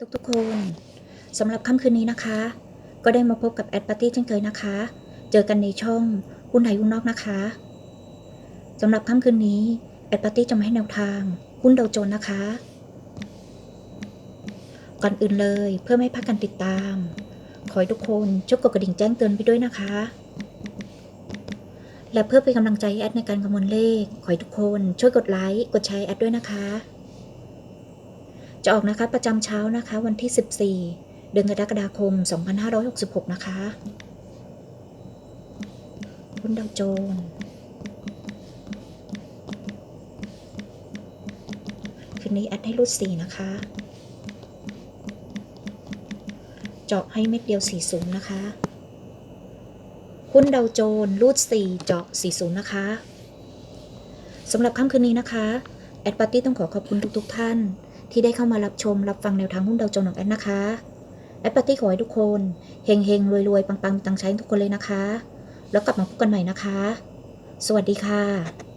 ทุกๆคนสำหรับค่ำคืนนี้นะคะ ก็ได้มาพบกับแอดปาร์ตี้เช่นเคยนะคะ เจอกันในช่องหุ้นไทยหุ้นนอกนะคะสำหรับค่ำคืนนี้แอดปาร์ตี้จะมาให้แนวทางหุ้นดาวโจนส์นะคะ ก่อนอื่นเลยเพื่อไม่ให้พลาดการติดตาม ขอให้ทุกคนช่วยกดกระดิ่งแจ้งเตือนไปด้วยนะคะ และเพื่อเป็นกำลังใจแอดในการคำนวณเลข ขอให้ทุกคนช่วยกดไลค์กดแชร์แอดด้วยนะคะ จะออกนะคะประจำเช้านะคะวันที่ 14 เดือนกรกฎาคม 2566 นะคะหุ้นดาวโจนส์คืนนี้แอดให้รูด4นะคะ เจาะให้เม็ดเดียว 40 นะคะ หุ้นดาวโจนส์รูด 4 เจาะ 40 นะคะสำหรับค่ำคืนนี้นะคะ แอดปาร์ตี้ต้องขอขอบคุณทุกๆท่าน ที่ได้เข้ามารับชมรับฟังแนวทางหุ้นดาวโจนส์ของแอดนะคะ แอดปาร์ตี้ขอให้ทุกคนเฮงเฮงรวยรวยปังปังตังใช้ทุกคนเลยนะคะ แล้วกลับมาพบกันใหม่นะคะ สวัสดีค่ะ